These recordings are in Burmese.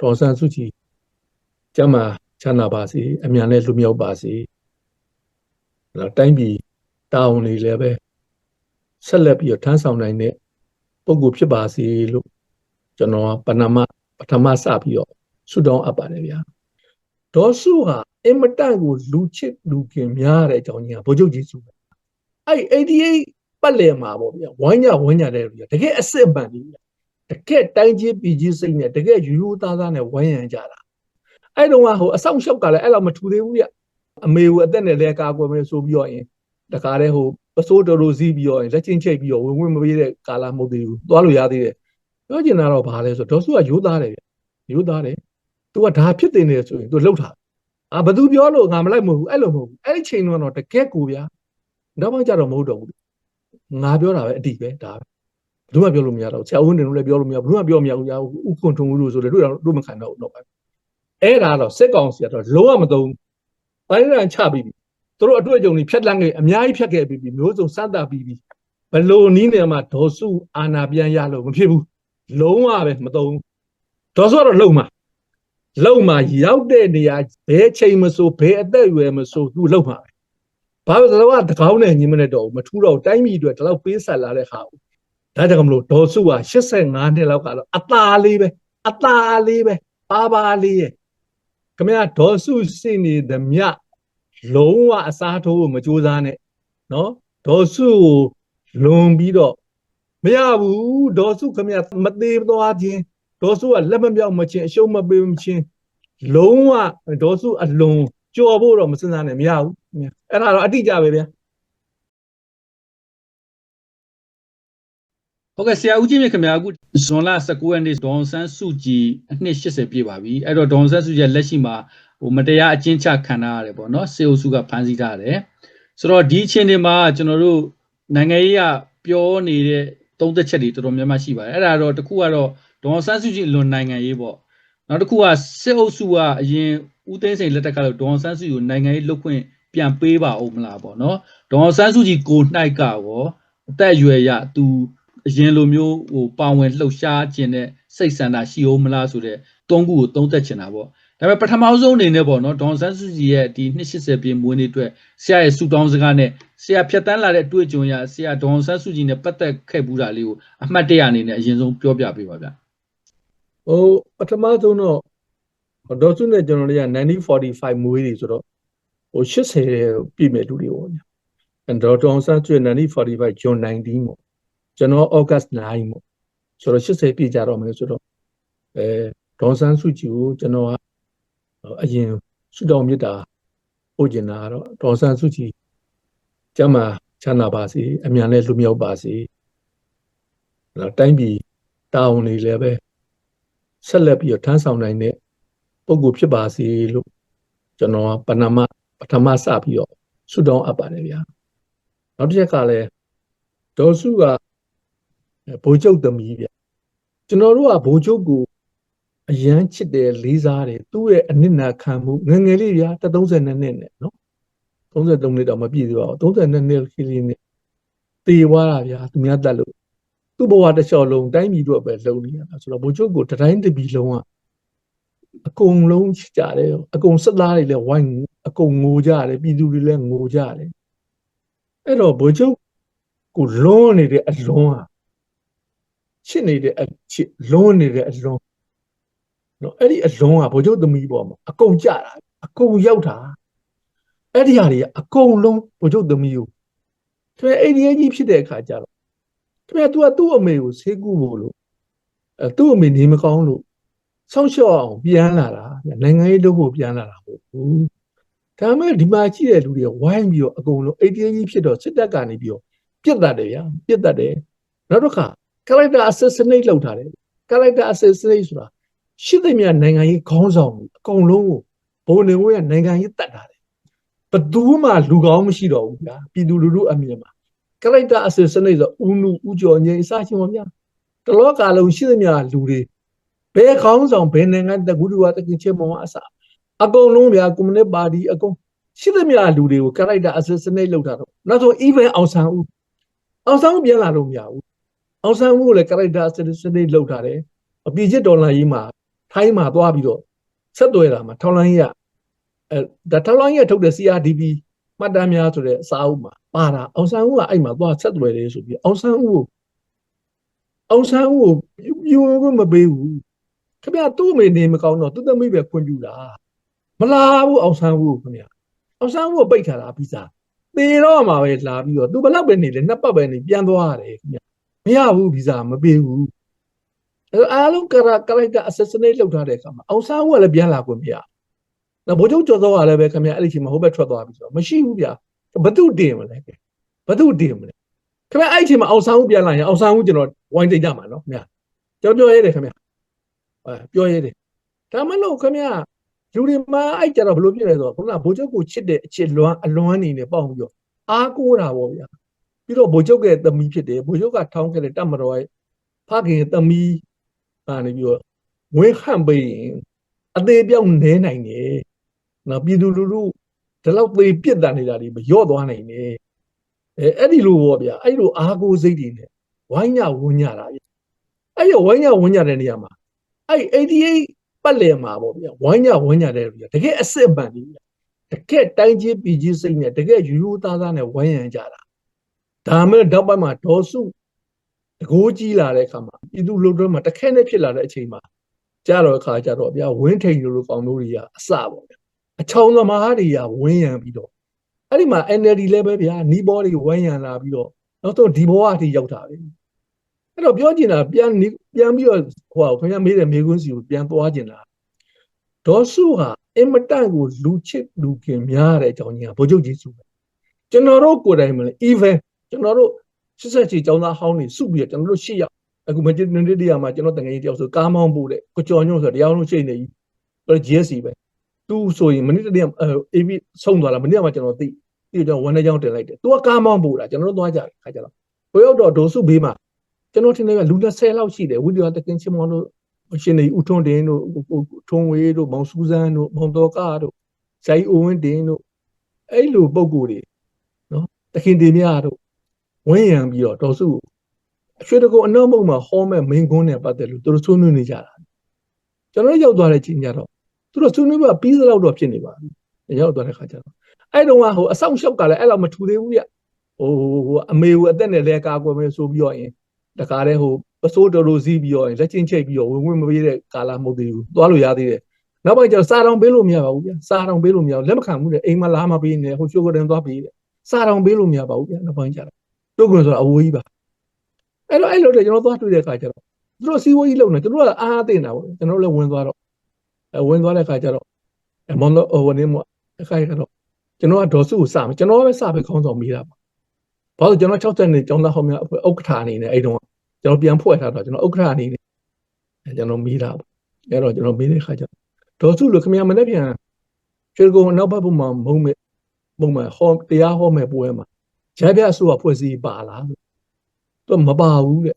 ဒေါ်ဆန်းစုကြည်ကျမ်းမာချမ်းသာပါစေအမြန်နဲ့လွတ်မြောက်ပါစေနော်တိုင်းပြည်တာဝန်တွေလည်းပဲဆက်လက်ပြီးတော့ထမ်းဆောင်နိုင်တဲ့ပုဂ္ဂိုလ်ဖြစ်ပါစေလို့ကျွန်တော်ကပဏမပထမစပြီးတော့ဆုတောင်းအပ်ပါတယ်ဗျာဒေါ်စုဟာအင်မတန်ကိုလူချစ်လူခင်များတဲ့အကြောင်းကြီးကဗိုလ်ချုပ်ကြီးစုပဲအဲ့88ပတ်လည်မှာပေါ့ဗျာဝိုင်းကြဝိုင်းကြတဲ့လူကတကယ်အစ်စ်ပန်ကြီးဗျာ တကယ်တိုင်းကြီးပြည်ကြီးစိတ်နဲ့တကယ်ယူယူသားသားနဲ့ဝိုင်းရန်ကြတာအဲ့တုန်းကဟိုအဆောင်ရှောက်ကလည်းအဲ့လောက်မထူသေးဘူးဗျအမေကိုအသက်နဲ့လဲကာကွယ်မယ်ဆိုပြီးတော့ရင်တခါတည်းဟိုပစိုးတော်တော်စီးပြီးတော့ရင်လက်ချင်းချိတ်ပြီးတော့ဝင်ဝင်မပေးတဲ့ကာလာမဟုတ်သေးဘူးသွားလို့ရသေးတယ်ပြောချင်တာတော့ဘာလဲဆိုတော့ဒေါ်စုကရိုးသားတယ်ဗျရိုးသားတယ်သူကဒါဖြစ်တင်နေဆိုရင်သူလှုပ်တာအာဘသူပြောလို့ငါမလိုက်မဟုတ်ဘူးအဲ့လိုမဟုတ်ဘူးအဲ့ဒီချိန်တော့တကက်ကိုဗျာတော့မှကြတော့မဟုတ်တော့ဘူးငါပြောတာပဲအတိပဲဒါပဲ ဘယ်သူမှပြောလို့မရတော့ဆရာဦးတင်တို့လည်းပြောလို့မရဘူးဘယ်သူမှပြောမရဘူးကြာဥခွန်ထုံဦးလို့ဆိုတယ်တို့တို့မခံတော့ဘူးတော့ပဲအဲ့ဒါတော့စစ်ကောင်စီကတော့လုံးဝမသုံးပိုင်းရန်ချပြီးပြီသူတို့အတွေ့အကြုံတွေဖြတ်လန်းခဲ့အများကြီးဖြတ်ခဲ့ပြီးပြီမျိုးစုံစမ်းသပ်ပြီးပြီဘလို့နီးနေမှာဒေါ်စုအာနာပြန်ရလို့မဖြစ်ဘူးလုံးဝပဲမသုံးဒေါ်စုကတော့လုံမှာလုံမှာရောက်တဲ့နေရာဘဲချိန်မဆိုဘဲအသက်အရွယ်မဆိုသူလုံမှာပဲဘာလို့လဲတကောင်းနဲ့ညီမနဲ့တော့မထူးတော့တိုင်းပြည်အတွက်ဒီလောက်ပေးဆက်လာတဲ့ဟာကို ဒါကြောင့်မလို့ဒေါ်စုက85နှစ်လောက်ကတော့အသာလေးပဲအသာလေးပဲပါပါလေးရဲ့ခမရဒေါ်စုစိနေသမျှလုံးဝအစားထိုးဖို့မကြိုးစားနဲ့နော်ဒေါ်စုကိုလွန်ပြီးတော့မရဘူးဒေါ်စုခမရမသေးသွားခြင်းဒေါ်စုကလက်မပြောက်မချင်းအရှုံးမပေးမချင်းလုံးဝဒေါ်စုအလွန်ကြော်ဖို့တော့မစင်စားနဲ့မရဘူးအဲ့ဒါတော့အတိအကျပဲဗျာ ဟုတ်ကဲ့ဆရာဦးကြီးမြင့်ခင်ဗျာအခုဇွန်လ19ရက်နေ့ဒေါန်ဆန်းစုကြည်အနှစ်80ပြည့်ပါပြီအဲ့တော့ဒေါန်ဆန်းစုကြည်လက်ရှိမှာဟိုမတရားအကျဉ်းချခံထားရတယ်ပေါ့နော်စေအုပ်စုကဖမ်းဆီးထားတယ်ဆိုတော့ဒီအချိန်တွေမှာကျွန်တော်တို့နိုင်ငံရေးကပြောနေတဲ့သုံးသက်ချက်တွေတော်တော်များများရှိပါတယ်အဲ့ဒါတော့တစ်ခုကတော့ဒေါန်ဆန်းစုကြည်လွန်နိုင်ငံရေးပေါ့နောက်တစ်ခုကစေအုပ်စုကအရင်ဦးသိန်းစိန်လက်ထက်ကလို့ဒေါန်ဆန်းစုကြည်ကိုနိုင်ငံရေးလုပ်ခွင့်ပြန်ပေးပါဦးမလားပေါ့နော်ဒေါန်ဆန်းစုကြည်ကိုနှိုက်ကရောအသက်အရွယ်ရသူ အရင်လိုမျိုးဟိုပါဝင်လှုပ်ရှားခြင်းနဲ့စိတ်ဆန္ဒရှိအောင်မလားဆိုတဲ့သုံးခုကိုသုံးသက်ချင်တာပေါ့ဒါပေမဲ့ပထမဆုံးအနေနဲ့ပေါ့နော်ဒေါန်ဆန်းစုကြည်ရဲ့ဒီ280ပြည့်မွေးနေ့အတွက်ဆရာရဲ့ဆူတောင်းစကားနဲ့ဆရာဖြတ်တန်းလာတဲ့အတွေ့အကြုံရဆရာဒေါန်ဆန်းစုကြည်နဲ့ပတ်သက်ခဲ့ဘူးတာလေးကိုအမှတ်တရအနေနဲ့အရင်ဆုံးပြောပြပေးပါဗျဟိုပထမဆုံးတော့ဒေါ်စုနဲ့ကျွန်တော်တို့က1945မွေးတွေဆိုတော့ဟို80ပြည့်မဲ့လူတွေပေါ့ညာအဲဒေါ်တောင်ဆန်းကျွေ1945 June 19ပေါ့ ကျွန်တော် August 9ပေါ့ဆိုတော့80ပြည့်ကြတော့မယ်ဆိုတော့အဲဒေါ်ဆန်းစုကြည်ကိုကျွန်တော်ကအရင်ဆုတောင်းမြတ်တာပို့ကျင်တာကတော့ဒေါ်ဆန်းစုကြည်ကျမ်းမာချမ်းသာပါစေအမြန်နဲ့လွတ်မြောက်ပါစေနော်တိုင်းပြည်တာဝန်တွေလည်းပဲဆက်လက်ပြီးတော့ထမ်းဆောင်နိုင်တဲ့ပုဂ္ဂိုလ်ဖြစ်ပါစေလို့ကျွန်တော်ကပဏမပထမစပြီးတော့ဆုတောင်းအပ်ပါတယ်ဗျာနောက်တစ်ချက်ကလည်းဒေါ်စုက ဘိုးချုပ်သမီးဗျကျွန်တော်တို့ကဘိုးချုပ်ကိုအရန်ချစ်တယ်လေးစားတယ်သူ့ရဲ့အနစ်နာခံမှုငယ်ငယ်လေးဗျာ32နှစ်နဲ့နော်33နှစ်တော့မပြည့်သေးပါဘူး32နှစ်ခလေးနဲ့တေဝါတာဗျာသူများတတ်လို့သူ့ဘဝတစ်လျှောက်လုံးတိုင်းပြည်တို့ပဲလုံနေရတာဆိုတော့ဘိုးချုပ်ကိုတတိုင်းတပြည်လုံးကအကုန်လုံးချစ်ကြတယ်အကုန်စက်သားတွေလည်းဝိုင်းအကုန်ငိုကြတယ်ပြည်သူတွေလည်းငိုကြတယ်အဲ့တော့ဘိုးချုပ်ကိုလွန်နေတဲ့အလွန်ဟာ ချစ်နေတဲ့အချစ်လွန်နေတဲ့အလွန်နော်အဲ့ဒီအလွန်ကဗိုလ်ချုပ်သမီးပေါ်မှာအကုန်ကြတာအကုန်ရောက်တာအဲ့ဒီဟာတွေကအကုန်လုံးဗိုလ်ချုပ်သမီးကိုသူအဲ့ဒီအကြီးဖြစ်တဲ့အခါကျတော့သူကသူကသူ့အမေကိုဆေးကူဖို့လို့အဲသူ့အမေနေမကောင်းလို့ဆောင်းလျှော့အောင်ပြန်လာတာနိုင်ငံရေးလုပ်ဖို့ပြန်လာတာမဟုတ်ဘူးဒါပေမဲ့ဒီမှာကြည့်တဲ့လူတွေဝိုင်းပြီးတော့အကုန်လုံးအဲ့ဒီအကြီးဖြစ်တော့စစ်တပ်ကနေပြီးတော့ပြစ်တတ်တယ်ဗျာပြစ်တတ်တယ်နောက်တစ်ခါ character assassinate လုပ်ထားတယ် character assassinate ဆိုတာရှိသမျှနိုင်ငံရေးခေါင်းဆောင်အကုန်လုံးကိုဘုံနေဝဲကနိုင်ငံရေးတတ်တာတယ်ဘသူမှလူကောင်းမရှိတော့ဘူးဗျာပြည်သူလူထုအမြင်မှာ character assassinate ဆိုဦးနုဦးကျော်ငိမ့်အစချင်းပါဗျာတလောကလုံးရှိသမျှလူတွေဘယ်ခေါင်းဆောင်ဘယ်နိုင်ငံတကူတူဝတကချင်းမောအစအကုန်လုံးဗျာကွန်မြူနစ်ပါတီအကုန်ရှိသမျှလူတွေကို character assassinate လုပ်တာတော့နောက်ဆုံး even အောင်ဆန်းဦးအောင်ဆန်းဦးပြန်လာလို့မရဘူး အောင်ဆန်းဦးကိုလည်း character assassinate လုပ်ထားတယ်အပြည့်ချစ်ဒေါ်လာကြီးမှာထထိုင်းမှာသွားပြီးတော့ဆက်သွယ်တာမှာထောက်လိုင်းရအဲဒါထောက်လိုင်းရထုတ်တဲ့ CRDP မှတ်တမ်းများဆိုတဲ့စာအုပ်မှာပါတာအောင်ဆန်းဦးကအဲ့မှာသွားဆက်သွယ်တယ်ဆိုပြီးအောင်ဆန်းဦးကိုအောင်ဆန်းဦးကိုပြူပြူမပေးဘူးခင်ဗျာသူ့အမေနေမကောင်းတော့သူ့သမီးပဲခွင့်ပြုတာမလာဘူးအောင်ဆန်းဦးကိုခင်ဗျာအောင်ဆန်းဦးကိုပိတ်ထားတာပြီးစားသေတော့မှာပဲလာပြီးတော့သူဘလောက်ပဲနေလဲနှစ်ပတ်ပဲနေပြန်သွားရတယ်ခင်ဗျာ မရဘူးဗီဇာမပေးဘူးအဲအားလုံးကရာကရိုက်တာ assassinate လုပ်ထားတဲ့အခါမှာအောင်ဆန်းဦးကလည်းပြန်လာခွင့်မရဘူးနော်ဘိုးချုပ်ကျော်စောကလည်းပဲခင်ဗျာအဲ့ဒီချိန်မှာဟိုဘက်ထွက်သွားပြီဆိုတော့မရှိဘူးဗျာဘသူတင်မလဲဘသူတင်မလဲခင်ဗျာအဲ့ဒီချိန်မှာအောင်ဆန်းဦးပြန်လာရင်အောင်ဆန်းဦးကျွန်တော်ဝိုင်းတိတ်ကြမှာနော်ခင်ဗျာကျွန်တော်ပြောရဲတယ်ခင်ဗျာအဲပြောရဲတယ်ဒါမှမဟုတ်ခင်ဗျာလူတွေမှာအဲ့ကြတော့ဘယ်လိုဖြစ်လဲဆိုတော့ခုနကဘိုးချုပ်ကိုချစ်တဲ့အချစ်လွမ်းအလွမ်းနေနဲ့ပေါက်ပြီးတော့အားကိုးတာပေါ့ဗျာ ပြီးတော့ဘိုလ်ချုပ်ရဲ့သမီးဖြစ်တယ်ဘိုလ်ချုပ်ကထောင်းခဲ့တဲ့တပ်မတော်ရဲ့ဖခင်ရဲ့သမီးကနေပြီးတော့ဝင်းဟန့်ပေးရင်အသေးပြောက်နဲနိုင်တယ်နော်ပြည်သူလူထုဒီလောက်သေးပြစ်တန်နေတာတွေမလျော့သွားနိုင်တယ်အဲအဲ့ဒီလိုပေါ့ဗျာအဲ့လိုအားကိုးစိတ်တွေနဲ့ဝိုင်းညဝန်းညတာဗျအဲ့ရဝိုင်းညဝန်းညတဲ့နေရာမှာအဲ့88ပတ်လည်မှာပေါ့ဗျာဝိုင်းညဝန်းညတဲ့ဗျာတကယ်အစစ်ပန်ကြီးဗျာတကယ်တိုင်းကြီးပြည်ကြီးစိတ်နဲ့တကယ်ယူယူသားသားနဲ့ဝိုင်းရံကြတာ ဒါမဲ့တော့ပိုင်းမှာဒေါ်စုတကိုးကြီးလာတဲ့အခါမှာပြည်သူလူထုမှာတခဲနဲ့ဖြစ်လာတဲ့အချိန်မှာကြတော့အခါကြတော့ဗျာဝင်းထိန်လိုလိုကောင်မျိုးတွေကအစပေါ့ဗျာအချောင်းသမားတွေကဝင်းရံပြီးတော့အဲ့ဒီမှာ NLD လည်းပဲဗျာနီးဘောတွေဝင်းရံလာပြီးတော့နောက်တော့ဒီဘောအထိရောက်တာပဲအဲ့တော့ပြောချင်တာပြန်ပြန်ပြီးတော့ဟိုခင်ဗျားမေးတဲ့မေးခွန်းစီကိုပြန်သွားချင်တာဒေါ်စုဟာအင်မတန်ကိုလူချစ်လူခင်များတဲ့အကြောင်းကြီးကဗိုလ်ချုပ်ကြီးစုပဲကျွန်တော်တို့ကိုယ်တိုင်မလဲ even ကျွန်တော်တို့စစ်ဆက်ချီចောင်းသားဟောင်းနေစုပြီးတော့ကျွန်တော်တို့ရှစ်ယောက်အခုမကျင်းနေတရားမှာကျွန်တော်တငယ်ကြီးတယောက်ဆိုကားမောင်းပို့တဲ့ကိုကျော်ညွန့်ဆိုတရားလုံးရှိနေကြီးဆိုတော့ GSC ပဲသူဆိုရင်မနေ့တည်းက AB ဆုံးသွားလားမနေ့ကမှကျွန်တော်သိသိတော့ဝန်ထဲကြောင်းတင်လိုက်တယ်သူကကားမောင်းပို့တာကျွန်တော်တို့သွားကြတယ်ခါကြတော့ဘိုးရောက်တော့ဒိုစုဘေးမှာကျွန်တော်ထင်တယ်ကလူ20လောက်ရှိတယ်ဝီဒီယိုတကင်းချင်းမောင်းတို့ရှင်နေဦးထွန်းတင်တို့ထွန်းဝေးတို့မောင်စူးစမ်းတို့မောင်တော်ကားတို့ဇိုင်းအိုဝင်းတင်တို့အဲ့လိုပုံကိုယ်တွေနော်တခင်တင်မြတို့ ဝင်းရံပြီးတော့ဒေါ်စုအရွှေတကုအနောက်မုံမှာဟောမဲ့မင်းကွန်းနဲ့ပတ်သက်လို့သူတို့ဆွေးနွေးနေကြတာကျွန်တော်ရောက်သွားတဲ့ချိန်ကျတော့သူတို့ဆွေးနွေးမှာပြီးသလောက်တော့ဖြစ်နေပါပြီရောက်သွားတဲ့ခါကျတော့အဲ့တုန်းကဟိုအဆောင်ရှောက်ကလည်းအဲ့လောက်မထူသေးဘူးပြဟိုဟိုအမေကိုအသက်နဲ့လဲကာကွယ်မယ်ဆိုပြီးတော့ရင်တခါတည်းဟိုပစိုးတော်တော်စီးပြီးတော့လက်ချင်းချိတ်ပြီးတော့ဝင်ဝင်မပေးတဲ့ကာလာမဟုတ်သေးဘူးသွားလို့ရသေးတယ်နောက်ပိုင်းကျတော့စာတောင်ပေးလို့မရပါဘူးဗျစာတောင်ပေးလို့မရဘူးလက်မခံဘူးတဲ့အိမ်မှာလာမပေးနေဟိုချိုးကတင်သွားပေးတဲ့စာတောင်ပေးလို့မရပါဘူးဗျနောက်ပိုင်းကျတော့ တို့ကွန်ဆိုတာအဝေးကြီးပါအဲ့တော့အဲ့လိုတဲ့ကျွန်တော်သွားတွေ့တဲ့အခါကျတော့သူတို့စီးဝေးကြီးလုံနေသူတို့ကအားသိနေတာပေါ့ကျွန်တော်လည်းဝင်သွားတော့အဲဝင်သွားတဲ့အခါကျတော့အမောင်တော့ဟိုနေမအခါကျတော့ကျွန်တော်ကဒေါ်စုကိုစမယ်ကျွန်တော်ပဲစပဲခေါင်းဆောင်မိတာပါဘာလို့ကျွန်တော်60နှစ်ကျောင်းသားဟောင်းများဥက္ကဋ္ဌအနေနဲ့အဲ့တုန်းကကျွန်တော်ပြန်ဖွဲ့ထားတော့ကျွန်တော်ဥက္ကဋ္ဌအနေနဲ့ကျွန်တော်မိတာပေါ့အဲ့တော့ကျွန်တော်မိတဲ့ခါကျဒေါ်စုလိုခင်ဗျာမနေ့ပြန်ကျွေးကုန်နောက်ဘက်ဘုံမှာမုံမဲ့ဘုံမှာဟောတရားဟောမဲ့ပွဲမှာ ဂျာပြအစိုးရဖွဲ့စည်းပါလားသူမပါဘူးတဲ့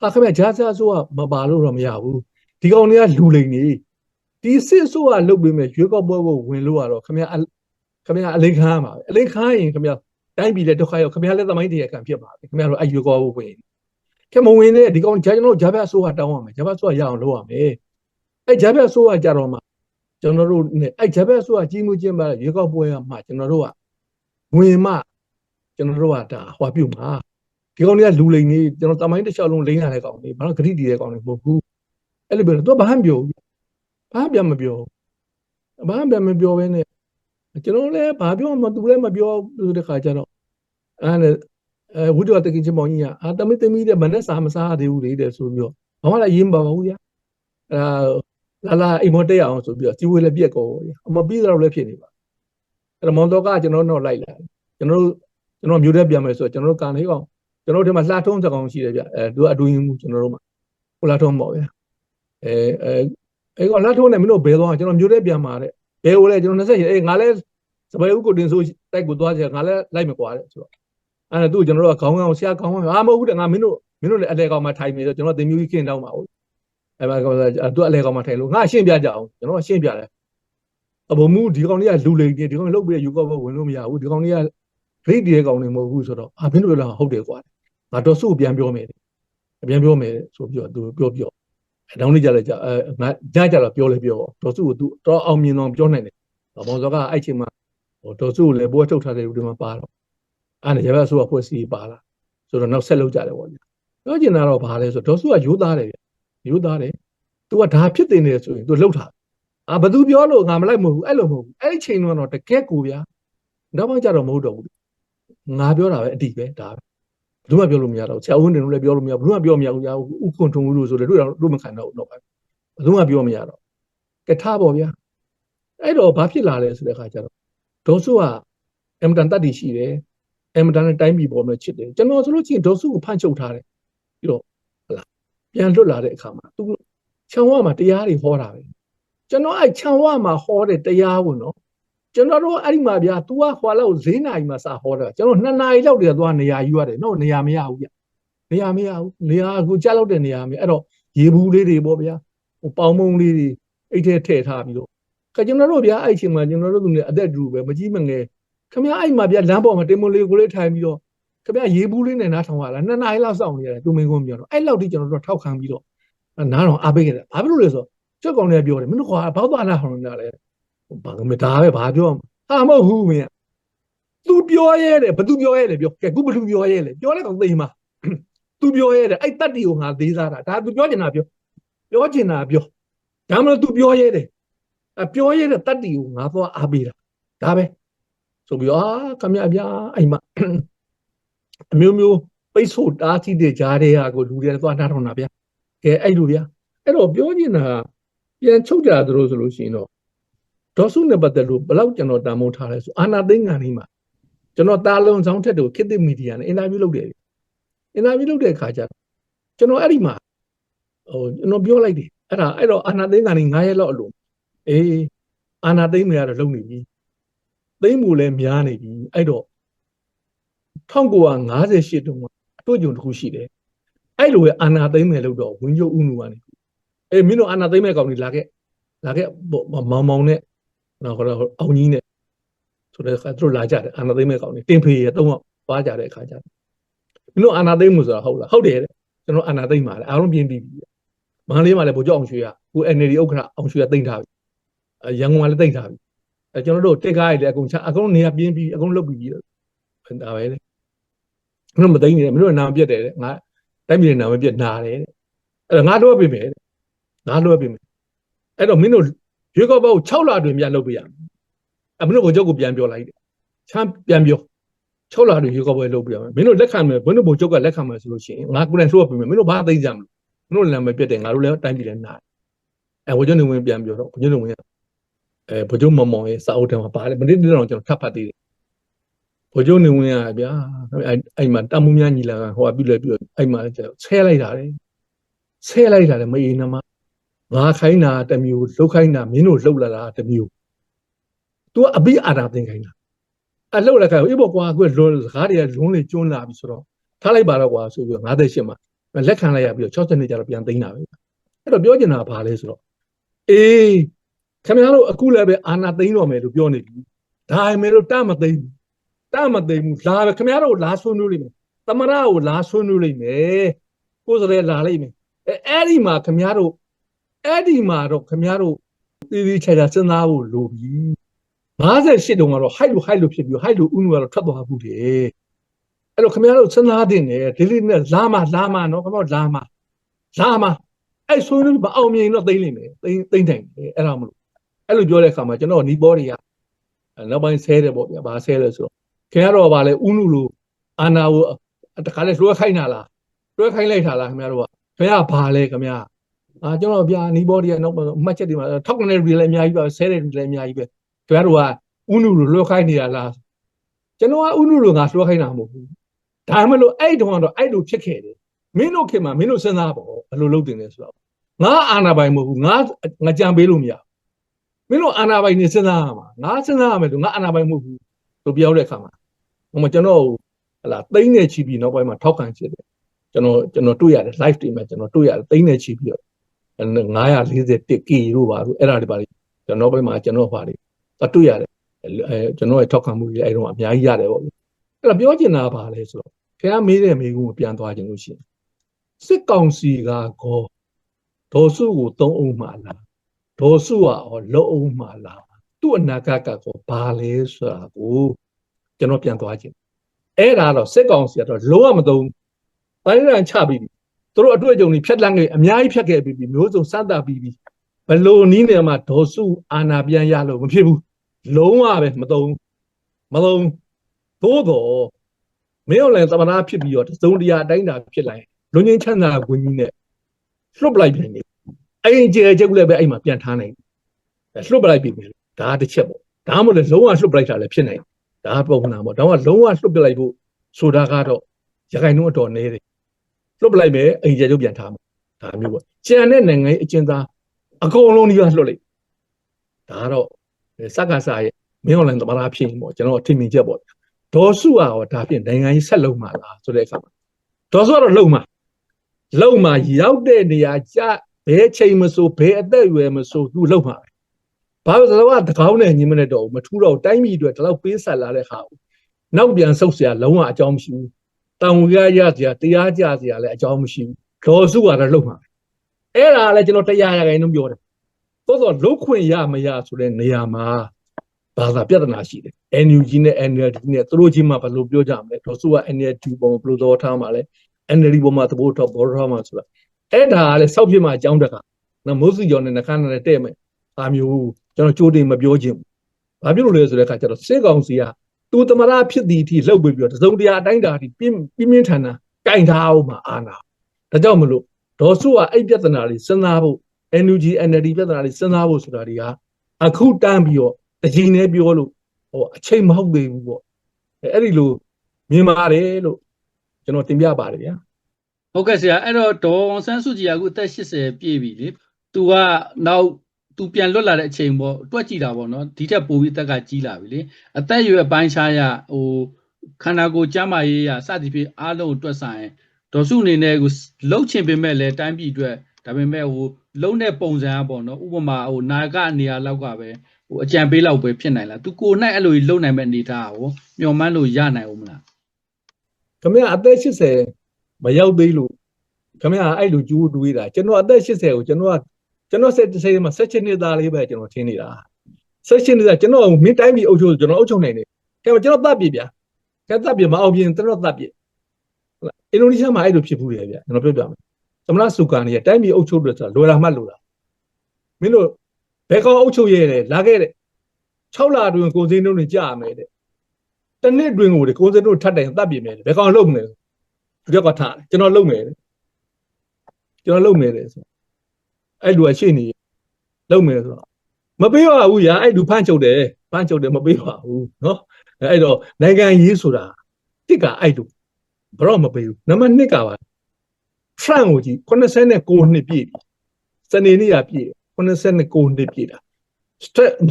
ဟာခင်ဗျာဂျာပြအစိုးရမပါလို့တော့မရဘူးဒီကောင်တွေကလူလိန်နေဒီစစ်အစိုးရလုပ်ပေးမဲ့ရွေးကောက်ပွဲကိုဝင်လို့ရတော့ခင်ဗျာခင်ဗျာအလိန်ခါမှာပဲအလိန်ခါရင်ခင်ဗျာတိုင်းပြည်လက်ဒုက္ခရောက်ခင်ဗျာလက်သမိုင်းတရားခံဖြစ်ပါပဲခင်ဗျာတို့အရွေးကောက်ပွဲဝင်ကဲမဝင်နဲ့ဒီကောင်ဂျာကျွန်တော်ဂျာပြအစိုးရတောင်းရမယ်ဂျာပြအစိုးရရအောင်လုပ်ရမယ်အဲ့ဂျာပြအစိုးရကြတော့မှကျွန်တော်တို့နဲ့အဲ့ဂျာပြအစိုးရကြီးမှုချင်းပါရွေးကောက်ပွဲကမှကျွန်တော်တို့ကဝင်မှ ကျွန်တော်တို့ကဒါဟွာပြုမှာဒီကောင်တွေကလူလိန်နေကျွန်တော်တမိုင်းတစ်လျှောက်လုံးလိန်လာတဲ့ကောင်တွေဘာလို့ဂရိတီတဲ့ကောင်တွေမဟုတ်ဘူးအဲ့လိုပြောတော့သူကဘာမှမပြောဘူးဘာမှပြန်မပြောဘာမှပြန်မပြောဘဲနဲ့ကျွန်တော်လည်းဘာပြောမှသူလည်းမပြောဘူးတဲ့ခါကျတော့အဲ့ဒါအဲဝိတ္တတကင်ချင်းမောင်ကြီးကအာတမိတမိတဲ့မနဲ့စာမစားသေးဘူးလေတဲ့ဆိုပြီးတော့ဘာမှလည်းရေးမပါဘူးညာအဲလာလာအိမ်မတက်အောင်ဆိုပြီးတော့စီဝေးလည်းပြက်ကောအမပြီးတော့လည်းဖြစ်နေပါအဲ့တော့မောင်တော်ကကျွန်တော်တော့လိုက်လာကျွန်တော်တို့ ကျွန်တော်မျိုးတဲ့ပြန်မယ်ဆိုတော့ကျွန်တော်တို့ကန်လေးကောင်ကျွန်တော်တို့ဒီမှာလှထုံးစကောင်ရှိတယ်ဗျအဲသူကအတူရင်းမှုကျွန်တော်တို့မှာဟိုလှထုံးပေါ့ဗျအဲအဲအဲကောင်လှထုံးနဲ့မင်းတို့ဘယ်သွားကျွန်တော်မျိုးတဲ့ပြန်มาတဲ့ဘယ်ဟိုလဲကျွန်တော်20အေးငါလဲစပယ်ဥကိုတင်ဆိုတိုက်ကိုသွားကြငါလဲလိုက်မကွာတဲ့ဆိုတော့အဲ့ဒါသူ့ကျွန်တော်တို့ကခေါင်းကောင်ဆရာခေါင်းကောင်ဟာမဟုတ်ဘူးတဲ့ငါမင်းတို့မင်းတို့လည်းအလဲကောင်မှာထိုင်နေဆိုကျွန်တော်တင်မျိုးကြီးခင်းတောင်းပါဦးအဲ့မှာသူအလဲကောင်မှာထိုင်လို့ငါရှင်းပြကြအောင်ကျွန်တော်ရှင်းပြတယ်အဘုံမူဒီကောင်လေးကလူလိန်ဒီကောင်လှုပ်ပြီးယူကောက်ဝင်လို့မရဘူးဒီကောင်လေးက ဂရိတ်တဲ့ကောင်တွေမဟုတ်ဘူးဆိုတော့အာမင်းတို့လည်းဟုတ်တယ်ကွာငါတော့စုပြန်ပြောမယ်ပြန်ပြောမယ်ဆိုပြီးတော့သူပြောပြောနောက်နေ့ကြလဲကြာအဲငါညကြတော့ပြောလဲပြောဒေါ်စုကိုသူတော့အောင်မြင်တော့ပြောနိုင်တယ်ဘောင်စောကအဲ့ချိန်မှာဟိုဒေါ်စုကိုလည်းဘိုးထုတ်ထားတဲ့လူတွေမှာပါတော့အဲ့ဒါရဘဆိုကဖွဲ့စီပါလာဆိုတော့နောက်ဆက်လုပ်ကြတယ်ပေါ့ဗျပြောချင်တာတော့ဘာလဲဆိုဒေါ်စုကရိုးသားတယ်ဗျရိုးသားတယ် तू ကဒါဖြစ်တင်နေဆိုရင် तू လှုပ်တာအာဘသူပြောလို့ငါမလိုက်မဟုတ်ဘူးအဲ့လိုမဟုတ်ဘူးအဲ့ဒီချိန်တော့တကယ်ကိုဗျာနောက်မှကြတော့မဟုတ်တော့ဘူး ငါပြောတာပဲအတိပဲဒါပဲဘယ်သူမှပြောလို့မရတော့ဆရာဦးတင်တို့လည်းပြောလို့မရဘူးဘယ်သူမှပြောမရဘူးကြာဥခွန်ထုံဦးလို့ဆိုတယ်တို့တို့မခံတော့ဘူးတော့ပဲဘယ်သူမှပြောမရတော့ကထားပေါ့ဗျာအဲ့တော့ဘာဖြစ်လာလဲဆိုတဲ့အခါကျတော့ဒေါ်စုကအင်မတန်တတ်တည်ရှိတယ်အင်မတန်နဲ့တိုင်းပြည်ပေါ်မှာချစ်တယ်ကျွန်တော်ဆိုလို့ချင်းဒေါ်စုကိုဖန့်ချုပ်ထားတယ်ပြီးတော့ဟလာပြန်လွတ်လာတဲ့အခါမှာသူခြံဝမှာတရားတွေဟောတာပဲကျွန်တော်အဲ့ခြံဝမှာဟောတဲ့တရားဝင်နော် ကျွန်တော်တို့အဲ့ဒီမှာဗျာ तू ကဟွာလောက်ဈေးနိုင်မှာစာဟောတာကျွန်တော်2နာရီလောက်တည်းသွားနေရာယူရတယ်နော်နေရာမရဘူးဗျနေရာမရဘူးနေရာကိုကြားလောက်တဲ့နေရာမရအဲ့တော့ရေဘူးလေးတွေပေါ့ဗျာဟိုပေါင်းမုံလေးတွေအိတ်ထဲထည့်ထားပြီးတော့ခကျွန်တော်တို့ဗျာအဲ့အချိန်မှာကျွန်တော်တို့သူနေအသက်တူပဲမကြီးမငယ်ခမအဲ့မှာဗျာလမ်းပေါ်မှာတင်မွန်လေးကိုလေးထိုင်ပြီးတော့ခမရေဘူးလေးနဲ့နားထောင်ရတာ2နာရီလောက်စောင့်နေရတယ်သူမင်းကွန်းပြောတော့အဲ့လောက်ထိကျွန်တော်တို့ထောက်ခံပြီးတော့နားတော်အားပေးခဲ့တယ်ဘာဖြစ်လို့လဲဆိုတော့ကျွတ်ကောင်လေးပြောတယ်မင်းတို့ကွာဘောက်သွားနာဟောင်းနေတာလေ ဘာကမဒါပဲဘာပြောဟာမဟုတ်ဘူးမင်းသူပြောရဲတယ်ဘသူပြောရဲလဲပြောကဲခုဘသူပြောရဲလဲပြောလိုက်တော့သိမှာသူပြောရဲတယ်အဲ့တတ်တီကိုငါသေးစားတာဒါသူပြောချင်တာပြောပြောချင်တာပြောဒါမှမဟုတ်သူပြောရဲတယ်အပြောရဲတဲ့တတ်တီကိုငါသွားအားပေးတာဒါပဲဆိုပြီးအာခမရဗျာအိမ်မှာအမျိုးမျိုးပိတ်ဆို့တားဆီးတဲ့ကြားတဲ့ဟာကိုလူတွေသွားနားထောင်တာဗျာကဲအဲ့လိုဗျာအဲ့တော့ပြောချင်တာပြန်ချုပ်ကြသလိုဆိုလို့ရှိရင်တော့ ဒေါ်စုနဲ့ပတ်သက်လို့ဘယ်လောက်ကျွန်တော်တာမုံထားလဲဆိုအာနာသိန်းကန်လေးမှာကျွန်တော်တာလုံဆောင်ထက်တို့ခေတ်သစ်မီဒီယာနဲ့အင်တာဗျူးလုပ်တယ်အင်တာဗျူးလုပ်တဲ့အခါကျတော့ကျွန်တော်အဲ့ဒီမှာဟိုကျွန်တော်ပြောလိုက်တယ်အဲ့ဒါအဲ့တော့အာနာသိန်းကန်လေး9ရက်လောက်အလိုအေးအာနာသိန်းတွေကတော့လုံနေပြီသိန်းမူလည်းများနေပြီအဲ့တော့1958တုန်းကအတွေ့အကြုံတစ်ခုရှိတယ်အဲ့လိုပဲအာနာသိန်းမယ်လို့တော့ဝင်းကျုပ်ဥနူကနေအေးမင်းတို့အာနာသိန်းမဲ့ကောင်ကြီးလာခဲ့လာခဲ့မောင်မောင်နဲ့ နော်ကတော့အောင်ကြီးနဲ့ဆိုတဲ့အခါသူတို့လာကြတယ်အာနာသိမ့်မဲ့ကောင်နေတင်ဖေးရတော့သွားကြတဲ့အခါကျတော့မင်းတို့အာနာသိမ့်မှုဆိုတာဟုတ်လားဟုတ်တယ်တဲ့ကျွန်တော်အာနာသိမ့်ပါလေအားလုံးပြင်းပြီးပြီမန္တလေးမှာလည်းဗိုလ်ချုပ်အောင်ရွှေကကို NLD ဥက္ကဋ္ဌအောင်ရွှေကတိမ့်ထားပြီရန်ကုန်မှာလည်းတိမ့်ထားပြီအဲကျွန်တော်တို့တက်ကားရည်လည်းအကုန်ချအကုန်နေရာပြင်းပြီးအကုန်လုတ်ပြီးပြီဒါပဲလေမင်းတို့မသိနေတယ်မင်းတို့နာမပြတ်တယ်တဲ့ငါတိုင်းပြည်နာမပြတ်နာတယ်တဲ့အဲ့တော့ငါတို့ပြင်မယ်ငါတို့ပြင်မယ်အဲ့တော့မင်းတို့ ရွေးကောက်ပွဲကို6လတွင်ပြန်လုပ်ပေးရမယ်အမင်းတို့ဗိုလ်ချုပ်ကိုပြန်ပြောလိုက်တယ်ချမ်းပြန်ပြော6လတွင်ရွေးကောက်ပွဲလုပ်ပေးရမယ်မင်းတို့လက်ခံမယ်ဘင်းတို့ဗိုလ်ချုပ်ကလက်ခံမယ်ဆိုလို့ရှိရင်ငါကိုယ်တိုင်ဆိုးပေးမယ်မင်းတို့ဘာသိကြမလို့မင်းတို့လည်းမပြတ်တယ်ငါတို့လည်းတိုင်းပြည်လည်းနားအဲဗိုလ်ချုပ်နေဝင်ပြန်ပြောတော့ဗိုလ်ချုပ်နေဝင်အဲဗိုလ်ချုပ်မောင်မောင်ရဲ့စာအုပ်ထဲမှာပါတယ်မနေ့တည်းတော့ကျွန်တော်ထပ်ဖတ်သေးတယ်ဗိုလ်ချုပ်နေဝင်ရဗျာအဲ့အဲ့မှာတမှုများညီလာဟိုကပြုလဲပြုအဲ့မှာဆဲလိုက်တာလေဆဲလိုက်တာလေမအေးနမ ငါခိုင်းတာတစ်မျိုးလှုပ်ခိုင်းတာမင်းတို့လှုပ်လာတာတစ်မျိုး तू အပိအာတာသင်ခိုင်းတာအလှုပ်လက်ခိုင်းအေးပေါ့ကွာကိုလွန်စကားတွေကလွန်းလေကျွန်းလာပြီဆိုတော့ထားလိုက်ပါတော့ကွာဆိုပြီးတော့58မှာလက်ခံလိုက်ရပြီးတော့60နှစ်ကျတော့ပြန်သိမ်းတာပဲအဲ့တော့ပြောချင်တာကဘာလဲဆိုတော့အေးခင်ဗျားတို့အခုလည်းပဲအာနာသိမ်းတော်မယ်လို့ပြောနေပြီဒါပေမဲ့လို့တမသိမ်းဘူးတမသိမ်းဘူးလာပဲခင်ဗျားတို့လာဆွေးနွေးလိမ့်မယ်သမရကိုလာဆွေးနွေးလိမ့်မယ်ကိုယ်စရဲလာလိမ့်မယ်အဲအဲ့ဒီမှာခင်ဗျားတို့ အဲ့ဒီမှာတော့ခင်ဗျားတို့တည်တည်ချာချာစဉ်းစားဖို့လိုပြီ58တုန်းကတော့ဟိုက်လို့ဟိုက်လို့ဖြစ်ပြီးဟိုက်လို့ဥနုကတော့ထွက်သွားဘူးတယ်အဲ့တော့ခင်ဗျားတို့စဉ်းစားတင်တယ်ဒီလေးနဲ့လာမလာမနော်ခင်ဗျားလာမလာမအဲ့ဆိုရင်မအောင်မြင်တော့သိမ့်လိမ့်မယ်သိမ့်သိမ့်တိုင်တယ်အဲ့ဒါမလို့အဲ့လိုပြောတဲ့အခါမှာကျွန်တော်နီးဘောတွေကနောက်ပိုင်းဆဲတယ်ပေါ့ဗျာဘာဆဲလဲဆိုတော့ခင်ဗျားတို့ကဗာလဲဥနုလို့အာနာကိုတခါလဲလွှဲခိုင်းတာလားလွှဲခိုင်းလိုက်တာလားခင်ဗျားတို့ကခင်ဗျားဘာလဲခင်ဗျား အာကျွန်တော်ဗျာနီးဘောတွေကနောက်မှတ်ချက်တွေမှာထောက်ကနေတွေလည်းအများကြီးပါဆဲတယ်တွေလည်းအများကြီးပဲခင်ဗျားတို့ကဥနုလိုလွှဲခိုင်းနေတာလားကျွန်တော်ကဥနုလိုငါလွှဲခိုင်းတာမဟုတ်ဘူးဒါမှမလို့အဲ့တုန်းကတော့အဲ့လိုဖြစ်ခဲ့တယ်မင်းတို့ခင်မှာမင်းတို့စဉ်းစားပေါ့ဘယ်လိုလုပ်တင်လဲဆိုတော့ငါအာနာပိုင်မဟုတ်ဘူးငါငါကြံပေးလို့မရမင်းတို့အာနာပိုင်နေစဉ်းစားရမှာငါစဉ်းစားရမယ်လို့ငါအာနာပိုင်မဟုတ်ဘူးလို့ပြောတဲ့အခါမှာဟိုမှာကျွန်တော်ဟလာသိမ့်နေချီပြီးနောက်ပိုင်းမှာထောက်ခံချစ်တယ်ကျွန်တော်ကျွန်တော်တွေ့ရတယ် live တွေမှာကျွန်တော်တွေ့ရတယ်သိမ့်နေချီပြီးတော့ 941 K တို့ပါလို့အဲ့ဒါတွေပါလေကျွန်တော်ဘက်မှာကျွန်တော်ပါလေအတွေ့ရတယ်အဲကျွန်တော်ရဲ့ထောက်ခံမှုတွေအဲ့တော့အများကြီးရတယ်ပေါ့လေအဲ့တော့ပြောချင်တာပါလဲဆိုတော့ခင်ဗျားမေးတဲ့မေးခွန်းကိုပြန်သွားခြင်းလို့ရှိရင်စစ်ကောင်စီကကောဒေါ်စုကိုသုံးအောင်မှာလားဒေါ်စုကဟောလုံးအောင်မှာလားသူ့အနာဂတ်ကကောဘာလဲဆိုတာကိုကျွန်တော်ပြန်သွားခြင်းအဲ့ဒါတော့စစ်ကောင်စီကတော့လုံးဝမသုံးတိုင်းရန်ချပြီးပြီ သူတို့အတွေ့အကြုံတွေဖြတ်လန်းခဲ့အများကြီးဖြတ်ခဲ့ပြီးပြီမျိုးစုံစမ်းသပ်ပြီးပြီဘလို့နီးနေမှာဒေါ်စုအာနာပြန်ရလို့မဖြစ်ဘူးလုံးဝပဲမသုံးမသုံးသို့တော့မင်းတို့လည်းသမနာဖြစ်ပြီးတော့သုံးတရားအတိုင်းတာဖြစ်လိုက်လွန်ငင်းချမ်းသာဝင်ကြီးနဲ့လွတ်ပလိုက်ပြန်နေအဲ့ဒီကျေချက်လည်းပဲအဲ့မှာပြန်ထားနိုင်လွတ်ပလိုက်ပြီဒါတစ်ချက်ပေါ့ဒါမှမဟုတ်လည်းလုံးဝလွတ်ပလိုက်တာလည်းဖြစ်နိုင်ဒါပုံနာပေါ့ဒါကလုံးဝလွတ်ပလိုက်ဖို့ဆိုတာကတော့ရခိုင်နှုန်းအတော်နေတယ် လွတ်ပလိုက်မယ်အိမ်ကျေချုပ်ပြန်ထားမယ်ဒါမျိုးပေါ့ကျန်တဲ့နိုင်ငံရေးအကျဉ်းသားအကုန်လုံးဒီကလွတ်လိုက်ဒါကတော့စက္ကစရဲ့မင်းအွန်လိုင်းသမနာဖြစ်ရင်ပေါ့ကျွန်တော်ထင်မြင်ချက်ပေါ့ဒေါ်စုอ่ะဒါဖြင့်နိုင်ငံရေးဆက်လုံးမှာလားဆိုတဲ့အခါမှာဒေါ်စုကတော့လုံးမှာလုံးမှာရောက်တဲ့နေရာကြဘဲချိန်မဆိုဘဲအသက်အရွယ်မဆိုသူလုံးမှာဘာလို့လဲဆိုတော့တကောင်းနဲ့ညီမနဲ့တော့မထူးတော့တိုင်းပြည်အတွက်ဒီလောက်ပေးဆက်လာတဲ့ဟာကိုနောက်ပြန်ဆုတ်เสียလုံးဝအကြောင်းမရှိဘူး တောင်ဝရရစရာတရားကြစရာလည်းအကြောင်းမရှိဘူးဒေါ်စုကတော့လုံးမှာအဲ့ဒါလည်းကျွန်တော်တရားရခိုင်နှုန်းပြောတယ်သို့တော့လုတ်ခွင့်ရမရဆိုတဲ့နေရာမှာဘာသာပြဿနာရှိတယ် NUG နဲ့ NLD နဲ့သူတို့ချင်းမှဘယ်လိုပြောကြမလဲဒေါ်စုက NLD ပုံဘယ်လိုသဘောထားမှာလဲ NLD ပုံမှာသဘောထားဘောထားမှာဆိုတာအဲ့ဒါကလည်းစောက်ပြစ်မှာအကြောင်းတကနော်မိုးစီကျော်နဲ့နှခမ်းနဲ့တဲ့မယ်အာမျိုးကျွန်တော်ကြိုးတင်မပြောချင်ဘူးဘာဖြစ်လို့လဲဆိုတဲ့အခါကျတော့စေကောင်စီက သူသမရဖြစ်သည်အထိလှုပ်ပြီးပြီးတော့တစုံတရာအတိုင်းတာအထိပြင်းပြင်းပြင်းထန်ထန်ကင်ထားအောင်မှာအာနာဒါကြောင့်မလို့ဒေါ်စုကအဲ့ပြဿနာတွေစဉ်းစားဖို့ NUG NLD ပြဿနာတွေစဉ်းစားဖို့ဆိုတာတွေကအခုတန်းပြီးတော့တကြီးနဲ့ပြောလို့ဟိုအချိန်မဟုတ်သေးဘူးပေါ့အဲ့ဒီလိုမြင်ပါတယ်လို့ကျွန်တော်တင်ပြပါတယ်ဗျာဟုတ်ကဲ့ဆရာအဲ့တော့ဒေါ်အောင်ဆန်းစုကြည်ကအခုအသက်80ပြည့်ပြီလေသူကနောက် သူပြန်လွတ်လာတဲ့အချိန်ပေါ့တွက်ကြည့်တာပေါ့နော်ဒီထက်ပိုပြီးအသက်ကကြီးလာပြီလေအသက်အရွယ်ပိုင်းခြားရဟိုခန္ဓာကိုယ်ကျန်းမာရေးရစသည်ဖြင့်အားလုံးအတွက်ဆိုင်ဒေါ်စုအနေနဲ့ကိုလှုပ်ချင်ပေမဲ့လည်းတိုင်းပြည်အတွက်ဒါပေမဲ့ဟိုလုံတဲ့ပုံစံอ่ะပေါ့နော်ဥပမာဟိုနာဂအနေရာလောက်ကပဲဟိုအကြံပေးလောက်ပဲဖြစ်နိုင်လားသူကိုယ်၌အဲ့လိုကြီးလုံနိုင်မဲ့အနေထားကိုမျှော်မှန်းလို့ရနိုင်ဦးမလားခမရအသက်80မရောက်သေးလို့ခမရအဲ့လိုကြိုးတွေးတာကျွန်တော်အသက်80ကိုကျွန်တော်က ကျွန်တော်ဆက်တစ်စိမှာ16နှစ်သားလေးပဲကျွန်တော်ထင်းနေတာ16နှစ်သားကျွန်တော်မင်းတိုင်းပြည်အုပ်ချုပ်ကျွန်တော်အုပ်ချုပ်နိုင်တယ်ကဲကျွန်တော်တပ်ပြဗျာကဲတပ်ပြမအောင်ပြင်ကျွန်တော်တပ်ပြအင်ဒိုနီးရှားမှာအဲ့လိုဖြစ်ဘူးလေဗျာကျွန်တော်ပြောပြမယ်သမရစုကန်ကြီးတိုင်းပြည်အုပ်ချုပ်လို့ဆိုတာလွယ်လာမှလို့လားမင်းတို့ဘယ်ကောင်အုပ်ချုပ်ရဲလဲလာခဲ့တဲ့6လအတွင်းကိုစင်းတို့နေကြာမယ်တဲ့တနစ်တွင်ကိုကိုစင်းတို့ထပ်တိုင်တပ်ပြမယ်ဘယ်ကောင်လုံမလဲသူကထားတယ်ကျွန်တော်လုံမယ်ကျွန်တော်လုံမယ်တဲ့ဆို အဲ့လူကရှေ့နေလုံမယ်ဆိုတော့မပေးပါဘူးညာအဲ့လူဖန့်ချုပ်တယ်ဖန့်ချုပ်တယ်မပေးပါဘူးနော်အဲ့တော့နိုင်ငံရေးဆိုတာတစ်ကအဲ့လူဘရော့မပေးဘူးနံပါတ်2ကပါ Trump ကိုကြည့်89နှစ်ပြည့်ပြီစနေနေ့ကပြည့်89နှစ်ပြည့်တာ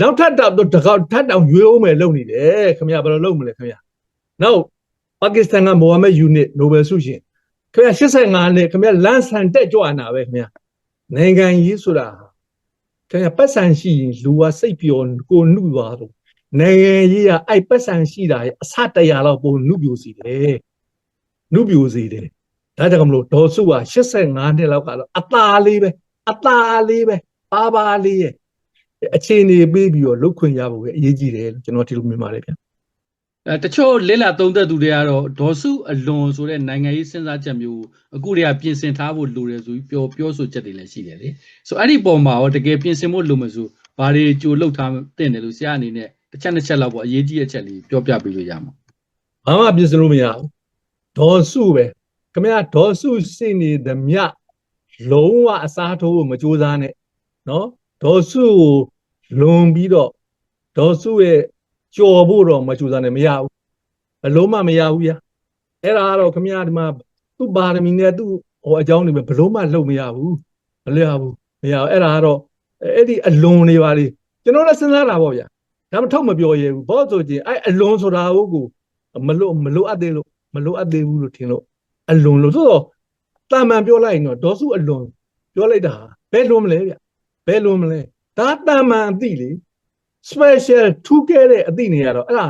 နောက်ထပ်တော့တကောက်ထပ်တောင်ရွေးအောင်မယ်လုပ်နေတယ်ခင်ဗျာဘယ်လိုလုပ်မလဲခင်ဗျာနောက်ပါကစ္စတန်ကမိုဟာမက်ယူနစ်နိုဘယ်ဆုရှင်ခင်ဗျာ85နှစ်ခင်ဗျာလန်ဆန်တက်ကြွနာပဲခင်ဗျာ နိုင်ငံရေးဆိုတာခင်ဗျာပတ်စံရှိရင်လူကစိတ်ပျော်ကိုနှုသွားတော့နိုင်ငံရေးကအဲ့ပတ်စံရှိတာရဲ့အစတရားတော့ပုံနှုပြိုစီတယ်နှုပြိုစီတယ်ဒါကြောင့်မလို့ဒေါ်စုက85နှစ်လောက်ကတော့အသာလေးပဲအသာလေးပဲပါပါလေးရဲ့အခြေအနေပေးပြီးတော့လုတ်ခွင့်ရဖို့ပဲအရေးကြီးတယ်လို့ကျွန်တော်ဒီလိုမြင်ပါတယ်ဗျာ အဲတချို့လစ်လာသုံးသက်သူတွေကတော့ဒေါ်စုအလွန်ဆိုတဲ့နိုင်ငံရေးစဉ်းစားချက်မျိုးအခုတည်းကပြင်ဆင်ထားဖို့လိုတယ်ဆိုပြီးပြောပြောဆိုချက်တွေလည်းရှိတယ်လေဆိုအဲ့ဒီပုံမှာရောတကယ်ပြင်ဆင်ဖို့လိုမဆိုဘာတွေကြိုလှုပ်ထားတဲ့တယ်လို့ဆရာအနေနဲ့တစ်ချက်တစ်ချက်လောက်ပေါ့အရေးကြီးတဲ့ချက်လေးပြောပြပေးလို့ရမှာဘာမှပြင်ဆင်လို့မရဘူးဒေါ်စုပဲခင်ဗျာဒေါ်စုစိနေသမျှလုံးဝအစားထိုးဖို့မကြိုးစားနဲ့နော်ဒေါ်စုကိုလွန်ပြီးတော့ဒေါ်စုရဲ့ ကြော်ဖို့တော့မကြိုးစားနဲ့မရဘူးဘလို့မှမရဘူးဗျာအဲ့ဒါကတော့ခင်ဗျာဒီမှာသူ့ပါရမီနဲ့သူ့ဟိုအကြောင်းတွေပဲဘလို့မှလုပ်မရဘူးမလျော်ဘူးမရဘူးအဲ့ဒါကတော့အဲ့ဒီအလွန်တွေပါလေကျွန်တော်လည်းစဉ်းစားတာပေါ့ဗျာဒါမှထုတ်မပြောရဲဘူးဘောဆိုချင်းအဲ့အလွန်ဆိုတာဟုတ်ကိုမလို့မလို့အပ်သေးလို့မလို့အပ်သေးဘူးလို့ထင်လို့အလွန်လို့ဆိုတော့တာမန်ပြောလိုက်ရင်တော့ဒေါ်စုအလွန်ပြောလိုက်တာဘယ်လွန်မလဲဗျဘယ်လွန်မလဲဒါတာမန်အသိလေ special ထူးခဲ့တဲ့အသိနေရတော့အဲ့ဒါ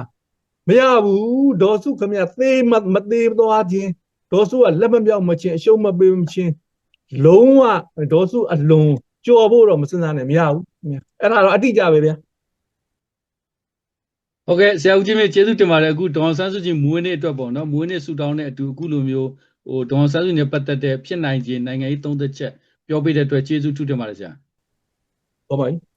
မရဘူးဒေါ်စုခမရသေးမမသေးသွားခြင်းဒေါ်စုကလက်မပြောက်မချင်းအရှုံးမပေးမချင်းလုံးဝဒေါ်စုအလွန်ကြော်ဖို့တော့မစဉ်းစားနဲ့မရဘူးအဲ့ဒါတော့အတိအကျပဲဗျာဟုတ်ကဲ့ဆရာဦးကြီးမြင့်ကျေးဇူးတင်ပါတယ်အခုဒေါန်ဆန်းစုကြည်မွေးနေ့အတွက်ပေါ့နော်မွေးနေ့ဆူတောင်းတဲ့အတူအခုလိုမျိုးဟိုဒေါန်ဆန်းစုကြည်နဲ့ပတ်သက်တဲ့ဖြစ်နိုင်ခြင်းနိုင်ငံရေးသုံးသက်ချက်ပြောပြတဲ့အတွက်ကျေးဇူးထူးတင်ပါတယ်ဆရာဟုတ်ပါပြီ